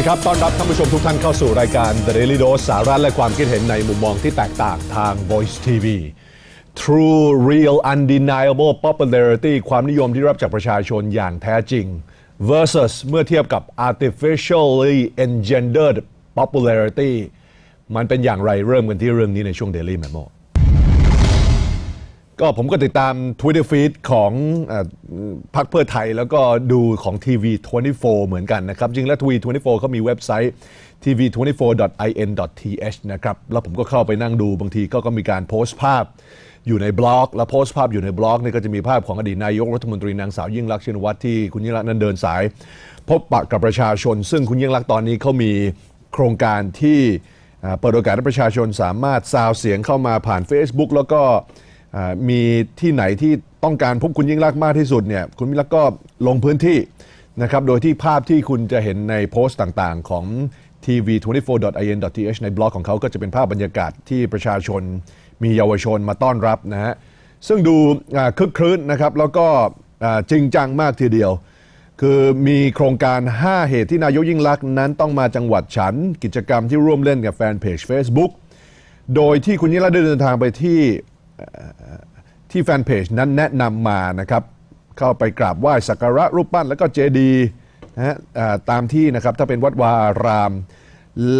ดีครับต้อนรับท่านผู้ชมทุกท่านเข้าสู่รายการ The Daily Dose สาระและความคิดเห็นในมุมมองที่แตกต่างทาง Voice TV True Real Undeniable Popularity ความนิยมที่รับจากประชาชนอย่างแท้จริง versus เมื่อเทียบกับ Artificially Engendered Popularity มันเป็นอย่างไรเริ่มกันที่เรื่องนี้ในช่วง Daily Memo ก็ผมก็ติดตาม Twitter feed ของเออพรรคเพื่อไทยแล้วก็ดูของ TV24 เหมือนกันนะครับ จริงแล้ว TV24 เขามีเว็บไซต์ tv24.in.th นะครับ แล้วผมก็เข้าไปนั่งดูบางทีก็ก็มีการโพสต์ภาพอยู่ในบล็อก แล้วโพสต์ภาพอยู่ในบล็อกนี่ก็จะมีภาพของอดีตนายกรัฐมนตรีนางสาวยิ่งรักษณ์ชินวัตรที่คุณยิ่งรักษณ์นั้นเดินสาย พบปะกับประชาชน ซึ่งคุณยิ่งรักษณ์ตอนนี้เขามีโครงการที่อ่าเปิดโอกาสให้ประชาชนสามารถซาวเสียงเข้ามาผ่าน Facebook แล้วก็ มีที่ไหนที่ต้องการพบคุณยิ่งรักษณ์มากที่สุดเนี่ยคุณยิ่งรักษณ์ก็ลงพื้นที่นะครับโดยที่ภาพที่คุณจะเห็นในโพสต์ต่างๆ ของ tv24.in.th ในบล็อกของเขาก็จะเป็นภาพบรรยากาศที่ประชาชนมีเยาวชนมาต้อนรับนะฮะซึ่งดูคึกครื้นนะครับแล้วก็จริงจังมากทีเดียว คือมีโครงการ 5 เหตุที่นายกยิ่งลักษณ์นั้นต้องมาจังหวัดฉัน กิจกรรมที่ร่วมเล่นกับแฟนเพจ Facebook โดยที่คุณยิ่งรักษณ์ได้เดินทางไปที่ ที่แฟนเพจนั้นแนะนำมานะครับ เข้าไปกราบไหว้สักการะรูปปั้นแล้วก็เจดีย์นะฮะตามที่นะครับถ้าเป็นวัดวาราม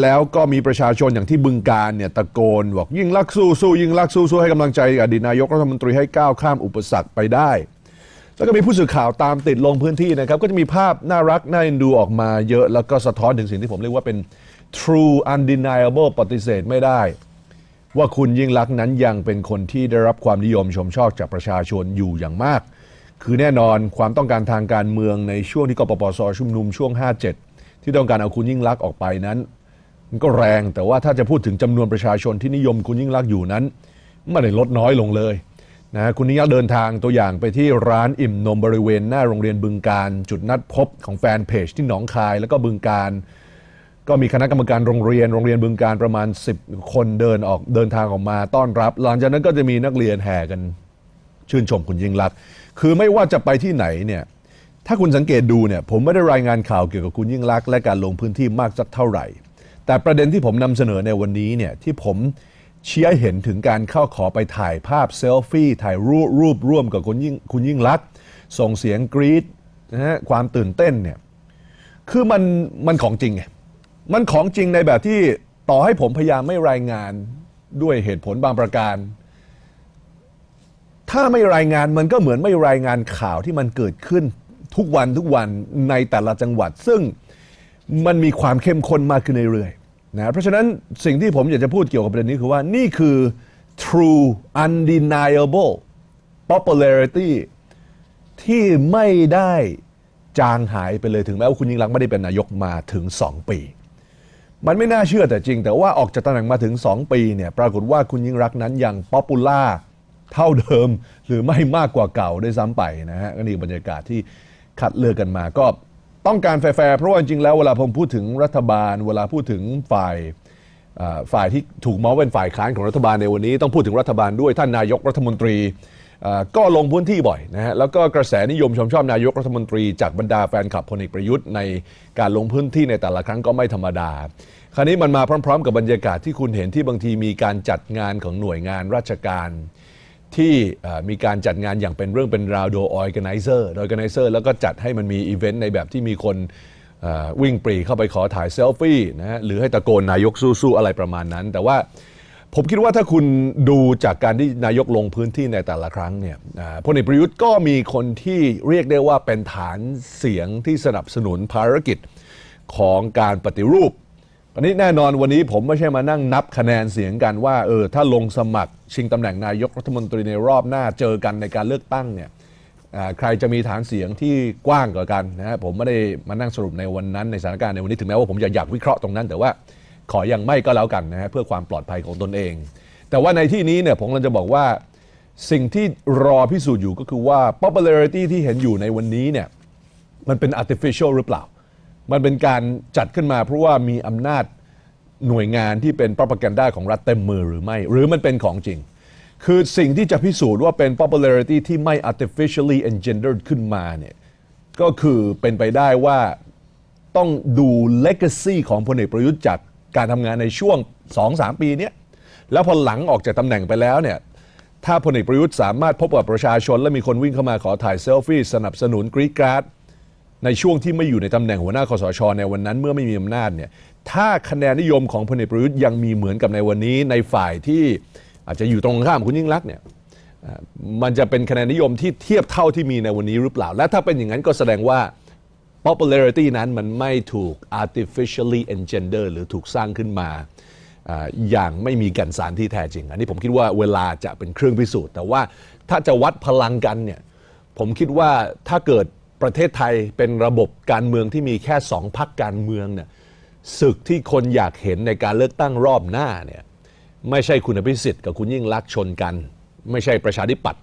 แล้วก็มีประชาชนอย่างที่บึงการเนี่ยตะโกนบอกยิ่งลักสู้สู้ยิ่งลักสู้สู้ให้กำลังใจอดีตนายกรัฐมนตรีให้ก้าวข้ามอุปสรรคไปได้ แล้วก็มีผู้สื่อข่าวตามติดลงพื้นที่นะครับ ก็จะมีภาพน่ารักน่าเอ็นดูออกมาเยอะ แล้วก็สะท้อนถึงสิ่งที่ผมเรียกว่าเป็น true undeniable ปฏิเสธไม่ได้ ว่าคุณยิ่งลักษณ์นั้นยังเป็นคนที่ได้รับความนิยมชมชอบจากประชาชนอยู่อย่างมาก คือแน่นอนความต้องการทางการเมืองในช่วงที่กปปสชุมนุมช่วง 57 ที่ต้องการเอาคุณยิ่งลักษณ์ออกไปนั้นมันก็แรงแต่ว่าถ้าจะพูดถึงจำนวนประชาชนที่นิยมคุณยิ่งลักษณ์อยู่นั้นไม่ได้ลดน้อยลงเลยนะฮะคุณยิ่งลักษณ์เดินทางตัวอย่างไปที่ร้านอิ่มนมบริเวณหน้าโรงเรียนบึงการ จุดนัดพบของแฟนเพจที่หนองคาย แล้วก็บึงการ ก็มีคณะกรรมการโรงเรียนโรงเรียนบึงการประมาณ 10 คนเดินออกเดินทางออกมาต้อนรับ หลังจากนั้นก็จะมีนักเรียนแห่กันชื่นชมคุณยิ่งลักษณ์คือไม่ว่าจะไปที่ไหนเนี่ยถ้าคุณสังเกตดูเนี่ยผมไม่ได้รายงานข่าวเกี่ยวกับคุณยิ่งลักษณ์และการลงพื้นที่มากสักเท่าไหร่ แต่ประเด็นที่ผมนำเสนอในวันนี้เนี่ยที่ผมเชี้ยเห็นถึงการเข้าขอไปถ่ายภาพเซลฟี่ถ่ายรูปรูปร่วมกับคุณยิ่งคุณยิ่งลักษณ์ส่งเสียงกรี๊ดนะฮะความตื่นเต้นเนี่ยคือมันมันของจริงไง มันของจริงในแบบที่ต่อให้ผมพยายามไม่รายงานด้วยเหตุผลบางประการ ถ้าไม่รายงานมันก็เหมือนไม่รายงานข่าวที่มันเกิดขึ้นทุกวันทุกวันในแต่ละจังหวัด ซึ่งมันมีความเข้มข้นมากขึ้นเรื่อยๆนะเพราะฉะนั้นสิ่งที่ผมอยากจะพูดเกี่ยวกับประเด็นนี้คือว่านี่คือ true undeniable popularity ที่ไม่ได้จางหายไปเลยถึงแม้ว่าคุณยิ่งรักไม่ได้เป็นนายกมาถึง 2 ปี มันไม่น่าเชื่อแต่จริง แต่ว่าออกจากตำแหน่งมาถึง 2 ปีเนี่ยปรากฏว่าคุณยิ่งรักนั้นยังป๊อปปูล่าเท่าเดิม หรือไม่มากกว่าเก่าด้วยซ้ำไปนะฮะก็นี่บรรยากาศที่คัดเลือกกันมาก็ต้องการแฟร์เพราะว่าจริงๆแล้วเวลาผมพูดถึงรัฐบาล เวลาพูดถึงฝ่ายฝ่ายที่ถูกมองเป็นฝ่ายค้านของรัฐบาลในวันนี้ ต้องพูดถึงรัฐบาลด้วยท่านนายกรัฐมนตรี ก็ลงพื้นที่บ่อยนะฮะแล้วก็กระแสนิยมชมชอบนายกรัฐมนตรีจากบรรดาแฟนคลับพลเอกประยุทธ์ในการลงพื้นที่ในแต่ละครั้งก็ไม่ธรรมดา คราวนี้มันมาพร้อม ๆ กับบรรยากาศที่คุณเห็นที่บางทีมีการจัดงานของหน่วยงานราชการที่มีการจัดงานอย่างเป็นเรื่องเป็นราวโดย organizer โดย organizer แล้วก็จัดให้มันมีอีเวนต์ในแบบที่มีคนวิ่งปรีเข้าไปขอถ่ายเซลฟี่นะฮะหรือให้ตะโกนนายกสู้ๆอะไรประมาณนั้น แต่ว่า ผมคิดว่าถ้าคุณดูจากการที่นายกลงพื้นที่ในแต่ละครั้งเนี่ยพลเอกประยุทธ์ก็มีคนที่เรียกได้ว่าเป็นฐานเสียงที่สนับสนุนภารกิจของการปฏิรูปอันนี้แน่นอนวันนี้ผมไม่ใช่มานั่งนับคะแนนเสียงกันว่าเออถ้าลงสมัครชิงตำแหน่งนายกรัฐมนตรีในรอบหน้าเจอกันในการเลือกตั้งเนี่ยใครจะมีฐานเสียงที่กว้างกว่ากันนะฮะผมไม่ได้มานั่งสรุปในวันนั้นในสถานการณ์ในวันนี้ถึงแม้ว่าผมจะอยากวิเคราะห์ตรงนั้นแต่ว่า ขออยังไม่ก็แล้วกันนะฮะเพื่อความปลอดภัยของตนเอง แต่ว่าในที่นี้เนี่ยผมกำลังจะบอกว่าสิ่งที่รอพิสูจน์อยู่ก็คือว่า popularity ที่เห็นอยู่ในวันนี้เนี่ยมันเป็น artificial หรือเปล่า มันเป็นการจัดขึ้นมาเพราะว่ามีอำนาจหน่วยงานที่เป็น propaganda ของรัฐเต็มมือหรือไม่ หรือมันเป็นของจริง คือสิ่งที่จะพิสูจน์ว่าเป็น popularity ที่ไม่ artificially engendered ขึ้นมาเนี่ยก็คือเป็นไปได้ว่าต้องดู legacy ของพลเอกประยุทธ์จาก การทำงานในช่วง 2-3 ปีเนี้ยแล้วพอหลังออกจากตำแหน่งไปแล้วเนี่ยถ้าพลเอกประยุทธ์สามารถพบกับประชาชน และมีคนวิ่งเข้ามาขอถ่ายเซลฟี่สนับสนุนกรีดกราดในช่วงที่ไม่อยู่ในตำแหน่งหัวหน้าคอสชในวันนั้นเมื่อไม่มีอำนาจเนี่ยถ้าคะแนนนิยมของพลเอกประยุทธ์ยังมีเหมือนกับในวันนี้ในฝ่ายที่อาจจะอยู่ตรงข้ามคุณยิ่งรักษณ์เนี่ยอ่ามันจะเป็นคะแนนนิยมที่เทียบเท่าที่มีในวันนี้หรือเปล่า และถ้าเป็นอย่างนั้นก็แสดงว่า popularity นั้นมันไม่ถูก artificially engender หรือถูกสร้างขึ้นมาอย่างไม่มีกันสารที่แท้จริง อันนี้ผมคิดว่าเวลาจะเป็นเครื่องพิสูจน์ แต่ว่าถ้าจะวัดพลังกันเนี่ยผมคิดว่าถ้าเกิดประเทศไทยเป็นระบบการเมืองที่มีแค่สองพักการเมืองเนี่ยศึกที่คนอยากเห็นในการเลือกตั้งรอบหน้าเนี่ยไม่ใช่คุณอภิสิทธิ์กับคุณยิ่งลักษณ์ชนกัน ไม่ใช่ประชาธิปัตย์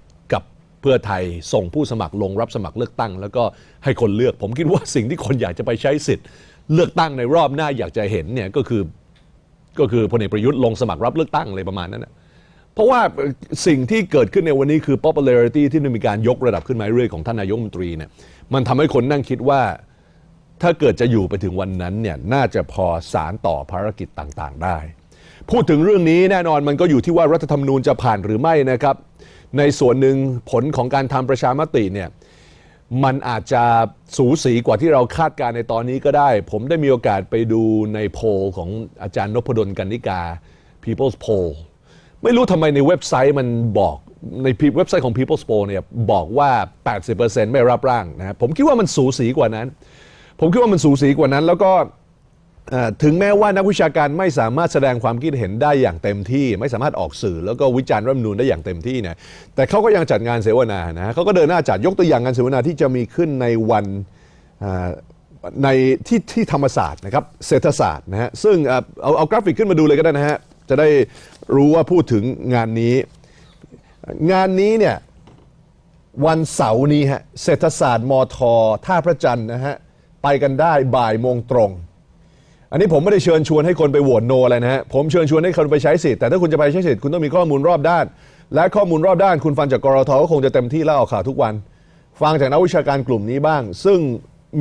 พื่อไทยส่งผู้สมัครลงรับสมัครเลือกตั้ง แล้วก็ให้คนเลือก ผมคิดว่าสิ่งที่คนอยากจะไปใช้สิทธิ์ เลือกตั้งในรอบหน้าอยากจะเห็นเนี่ยก็คือก็คือพลเอกประยุทธ์ลงสมัครรับเลือกตั้งเลยประมาณนั้นนะเพราะว่าสิ่งที่เกิดขึ้นในวันนี้คือ popularity ที่มีการยกระดับขึ้นมาเรื่อยของท่านนายกรัฐมนตรีเนี่ยมันทำให้คนนั่งคิดว่าถ้าเกิดจะอยู่ไปถึงวันนั้นเนี่ยน่าจะพอสารต่อภารกิจต่างๆ ได้ พูดถึงเรื่องนี้แน่นอนมันก็อยู่ที่ว่ารัฐธรรมนูญจะผ่านหรือไม่นะครับ ในส่วนหนึ่งผลของการทำประชามติเนี่ยมันอาจจะสูสีกว่าที่เราคาดการณ์ในตอนนี้ก็ได้ ผมได้มีโอกาสไปดูในโพลของอาจารย์นพดลกันนิกา People's Poll ไม่รู้ทำไมในเว็บไซต์มันบอกในเว็บไซต์ของ People's Poll เนี่ยบอกว่า 80%ไม่รับร่างนะผมคิดว่ามันสูสีกว่านั้น ผมคิดว่ามันสูสีกว่านั้น แล้วก็ ถึงแม้ว่านักวิชาการไม่สามารถแสดงความคิดเห็นได้อย่างเต็มที่ ไม่สามารถออกสื่อแล้วก็วิจารณ์รัฐมนูญได้อย่างเต็มที่เนี่ยแต่เขาก็ยังจัดงานเสวนานะเขาก็เดินหน้าจัดยกตัวอย่างงานเสวนาที่จะมีขึ้นในวันในที่ที่ธรรมศาสตร์นะครับเศรษฐศาสตร์นะฮะซึ่งเอ่อเอาเอากราฟิกขึ้นมาดูเลยก็ได้นะฮะจะได้รู้ว่าพูดถึงงานนี้ งานนี้เนี่ยวันเสาร์นี้ฮะเศรษฐศาสตร์มทท่าพระจันทร์นะฮะไปกันได้บ่ายโมงตรง อันนี้ผมไม่ได้เชิญชวนให้คนไปโหวตโนอะไรนะฮะผมเชิญชวนให้คนไปใช้สิทธิ์แต่ถ้าคุณจะไปใช้สิทธิ์คุณต้องมีข้อมูลรอบด้าน และข้อมูลรอบด้านคุณฟังจากกรทก็คงจะเต็มที่แล้วออกข่าวทุกวัน ฟังจากนักวิชาการกลุ่มนี้บ้าง ซึ่ง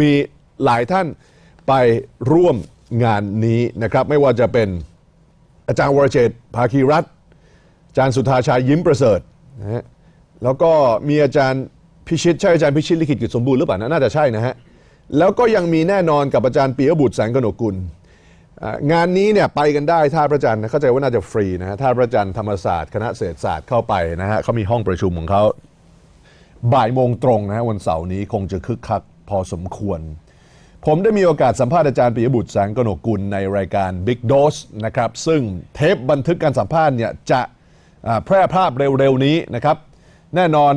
มีหลายท่านไปร่วมงานนี้นะครับไม่ว่าจะเป็นอาจารย์วรเจตภาคีรัตน์อาจารย์สุธาชัยยิ้มประเสริฐนะฮะแล้วก็มีอาจารย์พิชิตใช่อาจารย์พิชิตลิขิตกิจสมบูรณ์หรือเปล่านะน่าจะใช่นะฮะแล้วก็ยังมีแน่นอนกับอาจารย์ปียบุตรแสงกนกุล งานนี้เนี่ยไปกันได้ท่าพระจันทร์เข้าใจว่าน่าจะฟรีนะฮะท่าพระจันทร์ธรรมศาสตร์คณะเศรษฐศาสตร์เข้าไปนะฮะเขามีห้องประชุมของเขาบ่ายโมงตรงนะฮะวันเสาร์นี้คงจะคึกคักพอสมควร ผมได้มีโอกาสสัมภาษณ์อาจารย์ปิยบุตรแสงกนกุลในรายการ Big Dose นะครับซึ่งเทปบันทึกการสัมภาษณ์เนี่ยจะแพร่ภาพเร็วๆนี้นะครับแน่นอน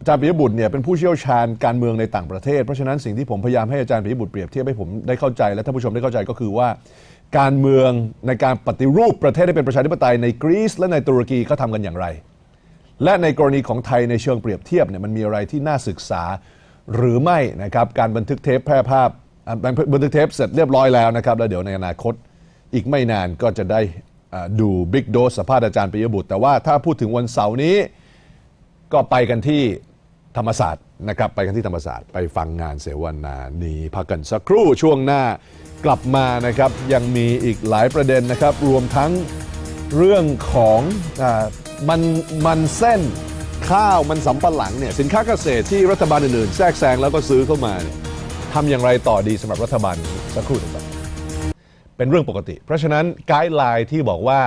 อาจารย์ปิยบุตรเนี่ยเป็นผู้เชี่ยวชาญการเมืองในต่างประเทศ เพราะฉะนั้นสิ่งที่ผมพยายามให้อาจารย์ปิยบุตรเปรียบเทียบให้ผมได้เข้าใจและท่านผู้ชมได้เข้าใจก็คือว่า การเมืองในการปฏิรูปประเทศให้เป็นประชาธิปไตยในกรีซและในตุรกีเขาทำกันอย่างไร และในกรณีของไทยในเชิงเปรียบเทียบเนี่ยมันมีอะไรที่น่าศึกษาหรือไม่นะครับการบันทึกเทปแพร่ภาพบันทึกเทปเสร็จเรียบร้อยแล้วนะครับแล้วเดี๋ยวในอนาคตอีกไม่นานก็จะได้ดูบิ๊กโดสสัมภาษณ์อาจารย์ปิยบุตร แต่ว่าถ้าพูดถึงวันเสาร์นี้ก็ไปกันที่ ธรรมศาสตร์นะครับไปกันที่ธรรมศาสตร์ไปฟังงานเสวนานี้พักกันสักครู่ช่วงหน้ากลับมานะครับยังมีอีกหลายประเด็นนะครับ รวมทั้งเรื่องของอมันมันเส้นข้าวมันสำปะหลังเนี่ยสินค้าเกษตรที่รัฐบาลอื่นๆแทรกแซงแล้วก็ซื้อเข้ามาเนี่ยทำอย่างไรต่อดีสำหรับรัฐบาลสักครู่หนึงครับเป็นเรื่องปกติ เพราะฉะนั้นไกด์ไลน์ที่บอกว่า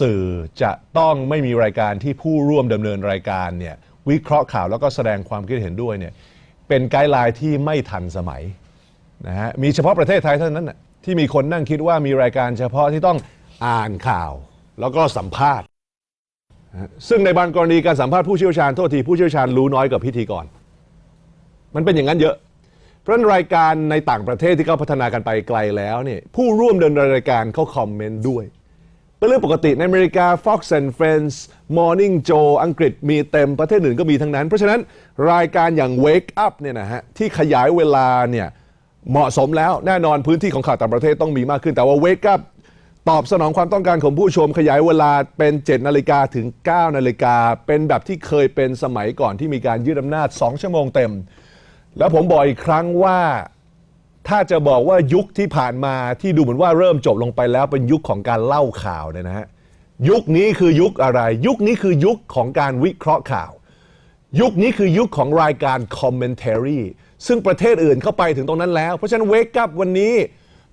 สื่อจะต้องไม่มีรายการที่ผู้ร่วมดำเนินรายการเนี่ย วิเคราะห์ข่าวแล้วก็แสดงความคิดเห็นด้วยเนี่ยเป็นไกด์ไลน์ที่ไม่ทันสมัยนะฮะมีเฉพาะประเทศไทยเท่านั้นน่ะที่มีคนนั่งคิดว่ามีรายการเฉพาะที่ต้องอ่านข่าวแล้วก็สัมภาษณ์ ซึ่งในบางกรณีการสัมภาษณ์ผู้เชี่ยวชาญโทษทีผู้เชี่ยวชาญรู้น้อยกว่าพิธีกรมันเป็นอย่างนั้นเยอะเพราะนั้นรายการในต่างประเทศที่เขาพัฒนากันไปไกลแล้วเนี่ยผู้ร่วมเนินรายการเขาคอมเมนต์ด้วย เป็นเรื่องปกติในอเมริกา Fox and Friends Morning Joe อังกฤษมีเต็มประเทศอื่นก็มีทั้งนั้น เพราะฉะนั้นรายการอย่าง Wake Up เนี่ยนะฮะที่ขยายเวลาเนี่ยเหมาะสมแล้วแน่นอนพื้นที่ของข่าวต่างประเทศต้องมีมากขึ้น แต่ว่า Wake Up ตอบสนองความต้องการของผู้ชมขยายเวลาเป็น 7 นาฬิกาถึง 9 นาฬิกา เป็นแบบที่เคยเป็นสมัยก่อนที่มีการยืดอำนาจ 2 ชั่วโมงเต็ม แล้วผมบอกอีกครั้งว่า ถ้าจะบอกว่ายุคที่ผ่านมาที่ดูเหมือนว่าเริ่มจบลงไปแล้วเป็นยุคของการเล่าข่าวเนี่ยนะฮะยุคนี้คือยุคอะไร ยุคนี้คือยุคของการวิเคราะห์ข่าว ยุคนี้คือยุคของรายการ commentary ซึ่งประเทศอื่นเข้าไปถึงตรงนั้นแล้ว เพราะฉะนั้น wake up วันนี้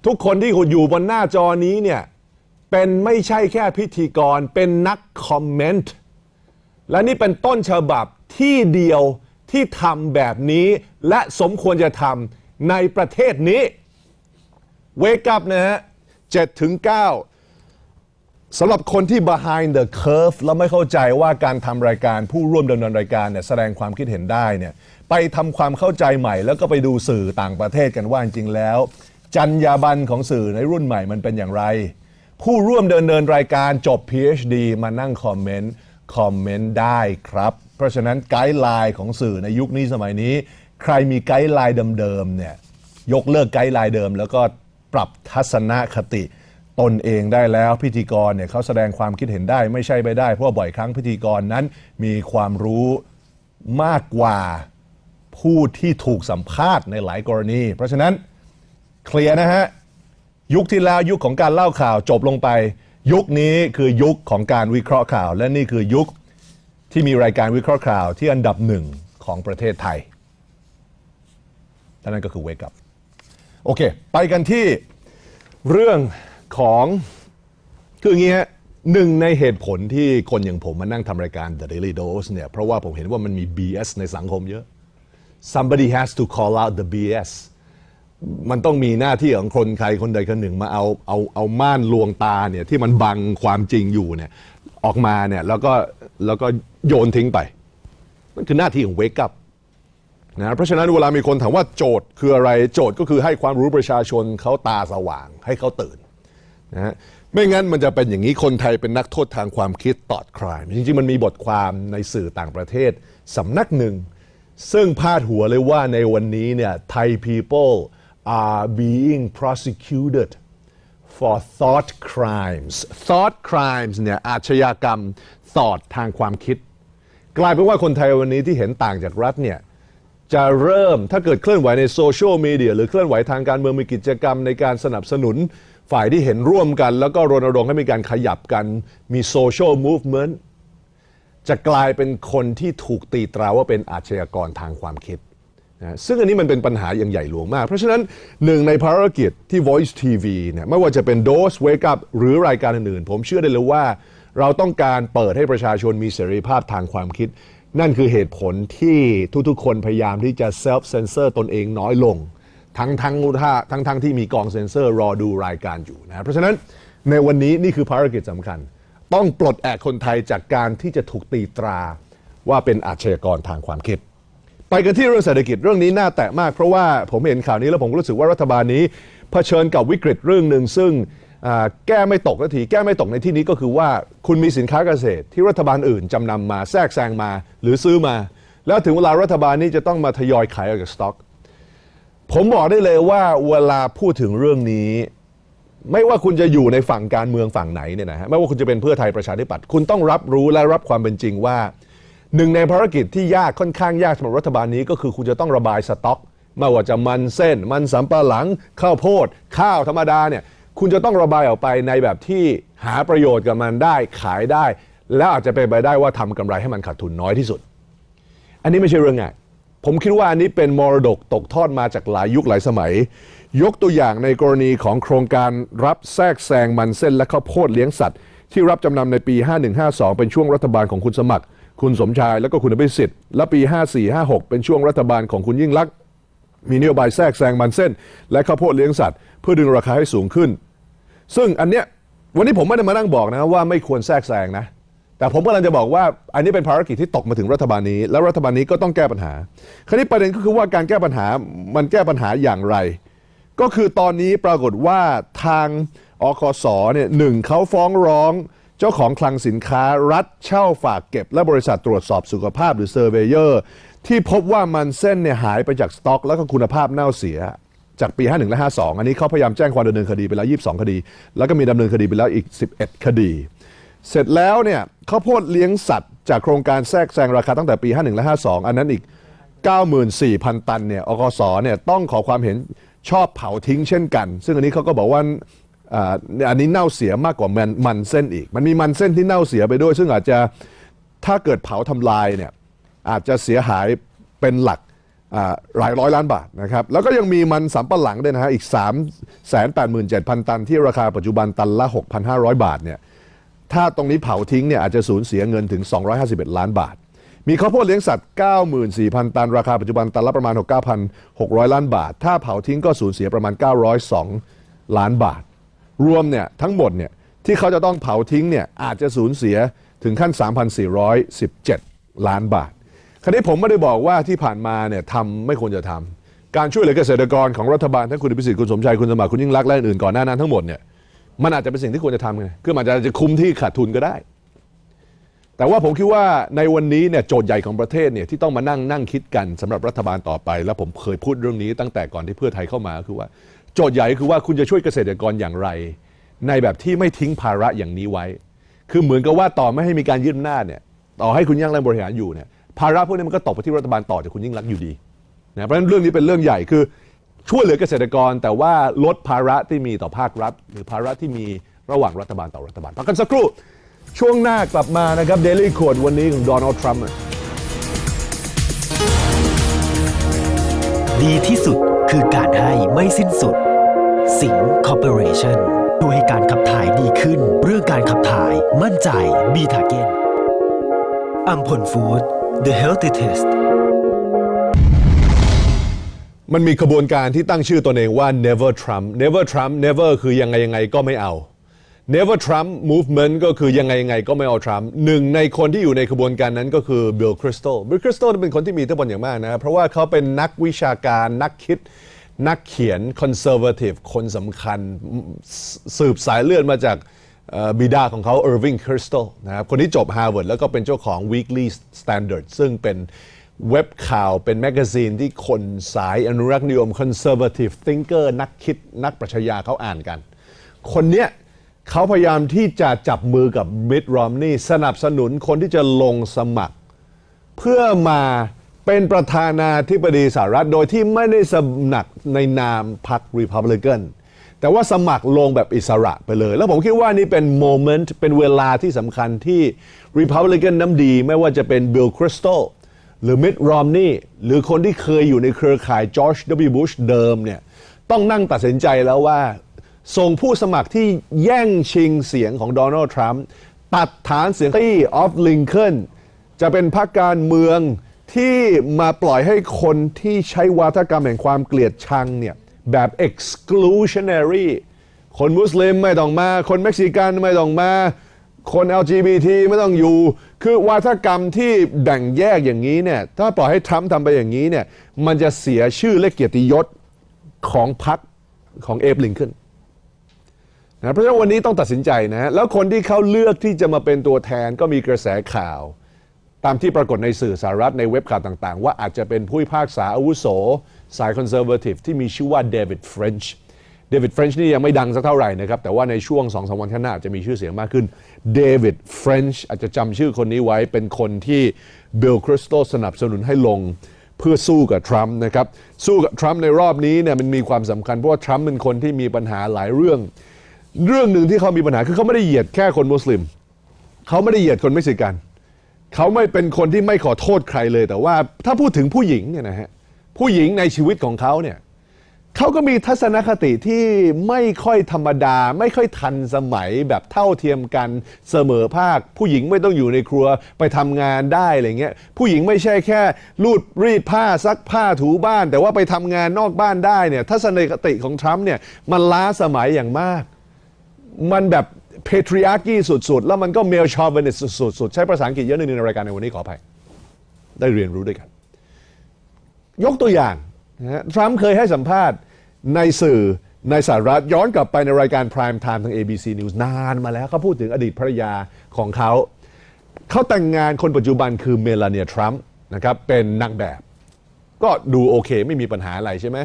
ทุกคนที่อยู่บนหน้าจอนี้เนี่ยเป็นไม่ใช่แค่พิธีกรเป็นนักคอมเมนต์และนี่เป็นต้นฉบับที่เดียวที่ทำแบบนี้และสมควรจะทำ ในประเทศนี้ Wake up นะฮะ7ถึง9สำหรับคนที่ behind the curve แล้วไม่เข้าใจว่าการทำรายการผู้ร่วมดำเนินรายการเนี่ยแสดงความคิดเห็นได้เนี่ยไปทำความเข้าใจใหม่ แล้วก็ไปดูสื่อต่างประเทศกันว่าจริงๆแล้ว จรรยาบรรณของสื่อในรุ่นใหม่มันเป็นอย่างไร ผู้ร่วมเดินเนินรายการจบ PhD มานั่งคอมเมนต์คอมเมนต์ได้ครับ เพราะฉะนั้นไกด์ไลน์ของสื่อในยุคนี้สมัยนี้ ใครมีไกด์ไลน์เดิมๆเนี่ยยกเลิกไกด์ไลน์เดิม แล้วก็ปรับทัศนคติตนเองได้แล้วพิธีกรเนี่ยเขาแสดงความคิดเห็นได้ไม่ใช่ไม่ได้ เพราะว่าบ่อยครั้งพิธีกรนั้นมีความรู้มากกว่าผู้ที่ถูกสัมภาษณ์ในหลายกรณี เพราะฉะนั้นเคลียร์นะฮะ ยุคที่แล้วยุคของการเล่าข่าวจบลงไป ยุคนี้คือยุคของการวิเคราะห์ข่าว และนี่คือยุคที่มีรายการวิเคราะห์ข่าวที่อันดับหนึ่งของประเทศไทย และนั่นก็คือ Wake Up โอเค ไปกันที่เรื่องของคืออย่างนี้ฮะหนึ่งในเหตุผลที่คนอย่างผมมานั่งทำรายการ The Daily Dose เนี่ยเพราะว่าผมเห็นว่ามันมี BS ในสังคมเยอะ somebody has to call out the BS มันต้องมีหน้าที่ของคนใครคนใดคนหนึ่งมาเอาเอาเอาม่านลวงตาเนี่ยที่มันบังความจริงอยู่เนี่ยออกมาเนี่ยแล้วก็แล้วก็โยนทิ้งไปนั่นคือหน้าที่ของ wake up นะเพราะฉะนั้นเวลามีคนถามว่าโจทย์คืออะไรโจทย์ก็คือให้ความรู้ประชาชนเขาตาสว่างให้เขาตื่นนะฮะไม่งั้นมันจะเป็นอย่างนี้คนไทยเป็นนักโทษทางความคิดตอดครายจริงๆมันมีบทความในสื่อต่างประเทศสำนักหนึ่ง ซึ่งพาดหัวเลยว่าในวันนี้เนี่ย Thai people are being prosecuted for thought crimes thought crimes เนี่ยอาชญากรรม thought ทางความคิด กลายเป็นว่าคนไทยวันนี้ที่เห็นต่างจากรัฐเนี่ย จะเริ่มถ้าเกิดเคลื่อนไหวในโซเชียลมีเดียหรือเคลื่อนไหวทางการเมืองมีกิจกรรมในการสนับสนุนฝ่ายที่เห็นร่วมกัน แล้วก็รณรงค์ให้มีการขยับกันมีโซเชียลมูฟเมนต์จะกลายเป็นคนที่ถูกตีตราว่าเป็นอาชญากรทางความคิดนะซึ่งอันนี้มันเป็นปัญหาอย่างใหญ่หลวงมาก เพราะฉะนั้นหนึ่งในภารกิจที่ Voice TV เนี่ยไม่ว่าจะเป็น Dose Wake Up หรือรายการอื่นๆ ผมเชื่อได้เลยว่า เราต้องการเปิดให้ประชาชนมีเสรีภาพทางความคิด นั่นคือเหตุผลที่ทุกๆ คนพยายามที่จะ self censor ตนเองน้อยลง ทั้งทั้งทั้งทั้งทั้งที่มีกองเซนเซอร์รอดูรายการอยู่นะเพราะฉะนั้นในวันนี้นี่คือภารกิจสำคัญ ต้องปลดแอกคนไทยจากการที่จะถูกตีตราว่าเป็นอาชญากรทางความคิด ไปกันที่เรื่องเศรษฐกิจเรื่องนี้น่าแตะมากเพราะว่าผมเห็นข่าวนี้แล้วผมรู้สึกว่ารัฐบาลนี้เผชิญกับวิกฤตเรื่องหนึ่งซึ่ง แก้ไม่ตกนทีแก้ไม่ตกในที่นี้ก็คือว่าคุณมีสินค้าเกษตร ที่รัฐบาลอื่นจำนำมาแทรกแซงมาหรือซื้อมา แล้วถึงเวลารัฐบาลนี้จะต้องมาทยอยขายออกจากสต็อก ผมบอกได้เลยว่าเวลาพูดถึงเรื่องนี้ ไม่ว่าคุณจะอยู่ในฝั่งการเมืองฝั่งไหนเนี่ยนะฮะไม่ว่าคุณจะเป็นเพื่อไทยประชาธิปัตย์คุณต้องรับรู้และรับความเป็นจริงว่าหนึ่งในภารกิจที่ยากค่อนข้างยากสำหรับรัฐบาลนี้ก็คือคุณจะต้องระบายสต็อกไม่ว่าจะมันเส้น มันสำปะหลังข้าวโพด ข้าวธรรมดาเนี่ย คุณจะต้องระบายออกไปในแบบที่หาประโยชน์กับมันได้ขายได้ แล้วอาจจะเป็นไปได้ว่าทำกำไรให้มันขาดทุนน้อยที่สุด อันนี้ไม่ใช่เรื่องง่ายผมคิดว่าอันนี้เป็นมรดกตกทอดมาจากหลายยุคหลายสมัย ยกตัวอย่างในกรณีของโครงการรับแทรกแซงมันเส้นและข้าวโพดเลี้ยงสัตว์ ที่รับจำนำในปี 5152 เป็นช่วงรัฐบาลของคุณสมัคร คุณสมชายและก็คุณอภิสิทธิ์และปี 5456 เป็นช่วงรัฐบาลของคุณยิ่งลักษณ์มีนโยบายแทรกแซงมันเส้น และข้าวโพดเลี้ยงสัตว์ เพื่อดึงราคาให้สูงขึ้น ซึ่งอันเนี้ยวันนี้ผมไม่ได้มานั่งบอกนะว่าไม่ควรแทรกแซงนะ แต่ผมกำลังจะบอกว่า อันนี้เป็นภารกิจที่ตกมาถึงรัฐบาลนี้ แล้วรัฐบาลนี้ก็ต้องแก้ปัญหา คราวนี้ประเด็นก็คือว่าการแก้ปัญหามันแก้ปัญหาอย่างไร ก็คือตอนนี้ปรากฏว่าทางอคสเนี่ยหนึ่งเขาฟ้องร้องเจ้าของคลังสินค้ารัฐเช่าฝากเก็บ และบริษัทตรวจสอบสุขภาพหรือเซอร์เวเยอร์ที่พบว่ามันเส้นเนี่ยหายไปจากสต็อก แล้วก็คุณภาพเน่าเสีย จากปี 51 และ 52 อันนี้เขาพยายามแจ้งความดำเนินคดีไปแล้ว 22 คดี แล้วก็มีดำเนินคดีไปแล้วอีก 11 คดี เสร็จแล้วเนี่ยข้าวโพดเลี้ยงสัตว์จากโครงการแทรกแซงราคาตั้งแต่ปี 51 และ 52 อันนั้นอีก 94,000 ตันเนี่ยอกสเนี่ยต้องขอความเห็นชอบเผาทิ้งเช่นกัน ซึ่งอันนี้เขาก็บอกว่าอ่าอันนี้เน่าเสียมากกว่ามันมันเส้นอีก มันมีมันเส้นที่เน่าเสียไปด้วย ซึ่งอาจจะถ้าเกิดเผาทำลายเนี่ยอาจจะเสียหายเป็นหลัก หลายร้อยล้านบาทนะครับ แล้วก็ยังมีมันสำปะหลังด้วยนะฮะอีก 3 8 7 0 0 0 ตันที่ราคาปัจจุบันตันละ 6,500 บาทเนี่ยถ้าตรงนี้เผาทิ้งเนี่ยอาจจะสูญเสียเงินถึง 251 ล้านบาท มีข้าวโพดเลี้ยงสัตว์ 94,000 ตัน ราคาปัจจุบันตันละประมาณ9,600 ล้านบาท ถ้าเผาทิ้งก็สูญเสียประมาณ 902 ล้านบาท รวมเนี่ยทั้งหมดเนี่ยที่เขาจะต้องเผาทิ้งเนี่ยอาจจะสูญเสียถึงขั้น 3,417 ล้านบาท คราวนี้ผมไม่ได้บอกว่าที่ผ่านมาเนี่ยทำไม่ควรจะทำการช่วยเหลือเกษตรกรของรัฐบาลทั้งคุณพิสิทธิ์คุณสมชัยคุณสมัครคุณยิ่งรักและอื่นก่อนหน้านั้นทั้งหมดเนี่ยมันอาจจะเป็นสิ่งที่ควรจะทำไงคืออาจจะคุมที่ขาดทุนก็ได้ แต่ว่าผมคิดว่าในวันนี้เนี่ยโจทย์ใหญ่ของประเทศเนี่ยที่ต้องมานั่งนั่งคิดกันสำหรับรัฐบาลต่อไป แล้วผมเคยพูดเรื่องนี้ตั้งแต่ก่อนที่เพื่อไทยเข้ามาคือว่า โจทย์ใหญ่คือว่าคุณจะช่วยเกษตรกรอย่างไร ในแบบที่ไม่ทิ้งภาระอย่างนี้ไว้ คือเหมือนกับว่าต่อไม่ให้มีการยึดอำนาจเนี่ยต่อให้คุณยิ่งรักษณ์บริหารอยู่เนี่ย ภาระพวกนี้มันก็ตกไปที่รัฐบาลต่อจากคุณยิ่งรักอยู่ดีนะเพราะฉะนั้นเรื่องนี้เป็นเรื่องใหญ่คือช่วยเหลือเกษตรกร แต่ว่าลดภาระที่มีต่อภาครัฐ หรือภาระที่มีระหว่างรัฐบาลต่อรัฐบาลพักกันสักครู่ ช่วงหน้ากลับมานะครับ Daily Code วันนี้ของโดนัลด์ทรัมป์ดีที่สุดคือการให้ไม่สิ้นสุด สิงคอร์ปอเรชั่นช่วยให้การขับถ่ายดีขึ้น เรื่องการขับถ่ายมั่นใจบีทาเกนอัมพลฟู้ด The Healthy Test มันมีขบวนการที่ตั้งชื่อตัวเองว่า Never Trump Never Trump Never คือยังไงยังไงก็ไม่เอา Never Trump Movement ก็คือยังไงยังไงก็ไม่เอาทรัมป์หนึ่งในคนที่อยู่ในขบวนการนั้นก็คือบิลคริสโตบิลคริสโตเป็นคนที่มีอิทธิพลอย่างมากนะครับเพราะว่าเขาเป็นนักวิชาการนักคิดนักเขียนคอนเซอร์เวทีฟคนสำคัญสืบสายเลือดมาจาก บิดาของเขาเออร์วิงคริสตัลนะครับคนที่จบฮาร์วาร์ดแล้วก็เป็นเจ้าของ Weekly Standard ซึ่งเป็นเว็บข่าวเป็นแมกกาซีนที่คนสายอนุรักษ์นิยม Conservative Thinker นักคิดนักปรัชญาเขาอ่านกัน คนเนี้ยเขาพยายามที่จะจับมือกับมิตรรอมนี่สนับสนุนคนที่จะลงสมัคร เพื่อมาเป็นประธานาธิบดีสหรัฐโดยที่ไม่ได้สมัครในนามพรรครีพับลิกัน แต่ว่าสมัครลงแบบอิสระไปเลย แล้วผมคิดว่านี่เป็นโมเมนต์เป็นเวลาที่สำคัญที่รีพับลิกันน้ำดี ไม่ว่าจะเป็นบิลคริสตัลหรือมิตรรอมนี่หรือคนที่เคยอยู่ในเครือข่ายจอร์จ W. Bush เดิมเนี่ยต้องนั่งตัดสินใจแล้วว่า ส่งผู้สมัครที่แย่งชิงเสียงของโดนัลด์ทรัมป์ตัดฐานเสียงที่ออฟลิงค n จะเป็นพรรคการเมืองที่มาปล่อยให้คนที่ใช้วาทกรรมแห่งความเกลียดชังเนี่ย แบบ exclusionary คนมุสลิมไม่ต้องมา คนเม็กซิกันไม่ต้องมา คน LGBT ไม่ต้องอยู่ คือวาทกรรมที่แบ่งแยกอย่างนี้เนี่ย ถ้าปล่อยให้ทรัมป์ทำไปอย่างนี้เนี่ย มันจะเสียชื่อและเกียรติยศของพรรคของเอฟลิงค n นนะเพราะฉะนั้นวันนี้ต้องตัดสินใจนะ แล้วคนที่เขาเลือกที่จะมาเป็นตัวแทนก็มีกระแสข่าว ตามที่ปรากฏในสื่อสหรัฐในเว็บข่าวต่างๆ ว่าอาจจะเป็นผู้พิพากษาอาวุโส สายคอนเซอร์เวทีฟที่มีชื่อว่าเดวิดเฟรนช์เดวิดเฟรนช์นี่ยังไม่ดังสักเท่าไหร่นะครับ แต่ว่าในช่วง2อสวันข้างหน้าอาจจะมีชื่อเสียงมากขึ้นเดวิดเฟรนช์อาจจะจำชื่อคนนี้ไว้เป็นคนที่บิลคริสโตสนับสนุนให้ลงเพื่อสู้กับทรัมป์นะครับ สู้กับทรัมป์ในรอบนี้เนี่ยมันมีความสำคัญเพราะว่าทรัมป์เป็นคนที่มีปัญหาหลายเรื่อง เรื่องหนึ่งที่เขามีปัญหาคือเขาไม่ได้เหยียดแค่คนมุสลิม เขาไม่ได้เหยียดคนเม็กซิกันเเขาไม่เป็นคนที่ไม่ขอโทษใครเลย แต่ว่าถ้าพูดถึงผู้หญิงเนี่ยนะฮะผู้หญิงในชีวิตของเขาเนี่ยเขาก็มีทัศนคติที่ไม่ค่อยธรรมดา ไม่ค่อยทันสมัยแบบเท่าเทียมกันเสมอภาค ผู้หญิงไม่ต้องอยู่ในครัวไปทำงานได้อะไรเงี้ยผู้หญิงไม่ใช่แค่รูดรีดผ้าซักผ้าถูบ้าน แต่ว่าไปทำงานนอกบ้านได้เนี่ยทัศนคติของทรัมป์เนี่ยมันล้าสมัยอย่างมาก มันแบบ patriarchy สุดๆ แล้วมันก็ male chauvinist สุดๆ ใช้ภาษาอังกฤษเยอะหนึ่งในรายการในวันนี้ขออภัย ได้เรียนรู้ด้วยกัน ยกตัวอย่างนะทรัมป์เคยให้สัมภาษณ์ในสื่อในสหรัฐย้อนกลับไปในรายการ Prime Time ทาง ABC News นานมาแล้วเขาพูดถึงอดีตภรรยาของเขา เขาแต่งงานคนปัจจุบันคือเมลานีทรัมป์นะครับเป็นนางแบบ ก็ดูโอเคไม่มีปัญหาอะไรใช่ไหม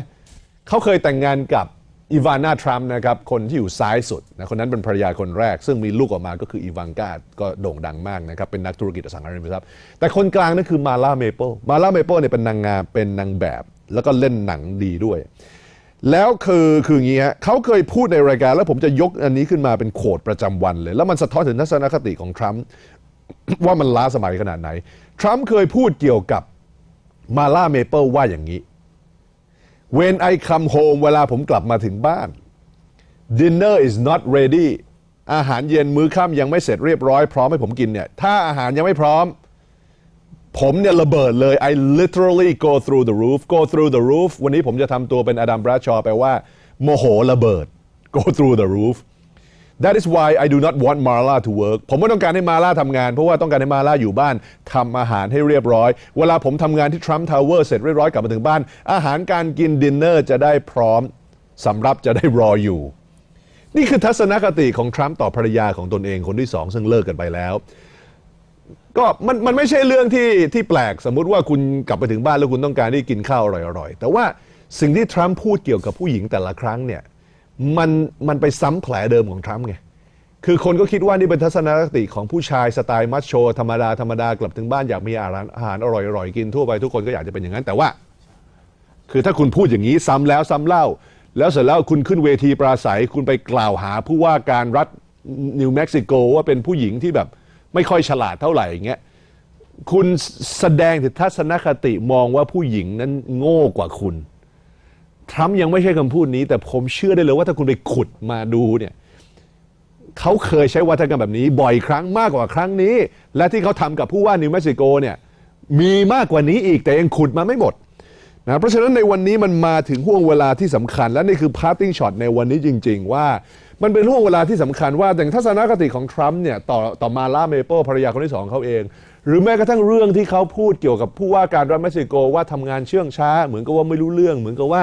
เขาเคยแต่งงานกับ อีวาน่าทรัมป์นะครับคนที่อยู่ซ้ายสุดนะคนนั้นเป็นภรรยาคนแรก ซึ่งมีลูกออกมาก็คืออีวานกาก็โด่งดังมากนะครับเป็นนักธุรกิจอสังหาริมทรัพย์แต่คนกลางนั่นคือมาล่าเมเปิลมาล่าเมเปิลเนี่ยเป็นนางงามเป็นนางแบบ แล้วก็เล่นหนังดีด้วย แล้วคือคืออย่างนี้ฮะเขาเคยพูดในรายการ แล้วผมจะยกอันนี้ขึ้นมาเป็นโขดประจำวันเลย แล้วมันสะท้อนถึงทัศนคติของทรัมป์ว่ามันล้าสมัยขนาดไหนทรัมป์เคยพูดเกี่ยวกับมาล่าเมเปิลว่าอย่างนี้ when I come home เวลาผมกลับมาถึงบ้าน dinner is not ready อาหารเย็นมื้อค่ำยังไม่เสร็จเรียบร้อยพร้อมให้ผมกินเนี่ย ถ้าอาหารยังไม่พร้อม ผมเนี่ยระเบิดเลย I literally go through the roof go through the roof วันนี้ผมจะทำตัวเป็นอดัมบราชอแปลว่า โมโหระเบิด go through the roof That is why I do not want Marla to work ผมไม่ต้องการให้มาล่าทำงาน เพราะว่าต้องการให้มาล่าอยู่บ้านทำอาหารให้เรียบร้อย เวลาผมทำงานที่ Trump Tower เสร็จเรียบร้อยกลับมาถึงบ้าน อาหารการกินดินเนอร์จะได้พร้อมสำรับจะได้รออยู่ นี่คือทัศนคติของทรัมป์ต่อภรรยาของตนเองคนที่สองซึ่งเลิกกันไปแล้วก็มันมันไม่ใช่เรื่องที่ที่แปลกสมมุติว่าคุณกลับไปถึงบ้านแล้วคุณต้องการที่กินข้าวอร่อยๆ แต่ว่าสิ่งที่ทรัมป์พูดเกี่ยวกับผู้หญิงแต่ละครั้งเนี่ย มันมันไปซ้ำแผลเดิมของทรัมป์ไง คือคนก็คิดว่านี่เป็นทัศนคติของผู้ชายสไตล์มัชโช ธรรมดา ธรรมดากลับถึงบ้านอยากมีอาหารอาหารอร่อยๆ กินทั่วไปทุกคนก็อยากจะเป็นอย่างนั้น แต่ว่า คือถ้าคุณพูดอย่างนี้ซ้ำแล้วซ้ำเล่า แล้วเสร็จแล้วคุณขึ้นเวทีปราศัย คุณไปกล่าวหาผู้ว่าการรัฐนิวเม็กซิโกว่าเป็นผู้หญิงที่แบบไม่ค่อยฉลาดเท่าไหร่อย่างเงี้ยคุณแสดงถึงทัศนคติมองว่าผู้หญิงนั้นโง่กว่าคุณ ทรัมป์ยังไม่ใช่คำพูดนี้ แต่ผมเชื่อได้เลยว่าถ้าคุณไปขุดมาดูเนี่ยเขาเคยใช้วัฒนธรรมแบบนี้ บ่อยครั้งมากกว่าครั้งนี้ และที่เขาทำกับผู้ว่านิวเม็กซิโกเนี่ยมีมากกว่านี้อีกแต่ยังขุดมาไม่หมดนะเพราะฉะนั้นในวันนี้มันมาถึงห่วงเวลาที่สำคัญ และนี่คือ parting shot ในวันนี้จริง ๆ ว่ามันเป็นห่วงเวลาที่สำคัญว่าแต่ทัศนคติของทรัมป์เนี่ยต่อต่อมาล่าเมเปิลภรรยาคนที่สองเขาเอง หรือแม้กระทั่งเรื่องที่เขาพูดเกี่ยวกับผู้ว่าการรัฐเม็กซิโกว่าทำงานเชื่องช้า เหมือนกับว่าไม่รู้เรื่อง เหมือนกับว่า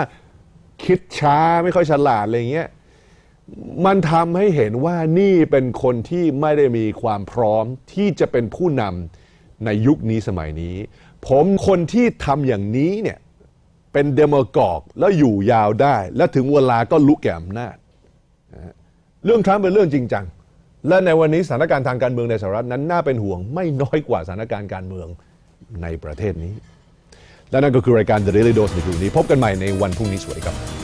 คิดช้าไม่ค่อยฉลาดอะไรเงี้ยมันทำให้เห็นว่านี่เป็นคนที่ไม่ได้มีความพร้อมที่จะเป็นผู้นำในยุคนี้สมัยนี้ ผมคนที่ทำอย่างนี้เนี่ยเป็นเดโมกอกแล้วอยู่ยาวได้ และถึงเวลาก็ลุกแก่อำนาจเรื่องทรัมป์เป็นเรื่องจริงจัง และในวันนี้สถานการณ์ทางการเมืองในสหรัฐนั้นน่าเป็นห่วงไม่น้อยกว่าสถานการณ์การเมืองในประเทศนี้ และนั่นก็คือรายการ The Daily Dose ในคืนนี้ พบกันใหม่ในวันพรุ่งนี้สวัสดีครับ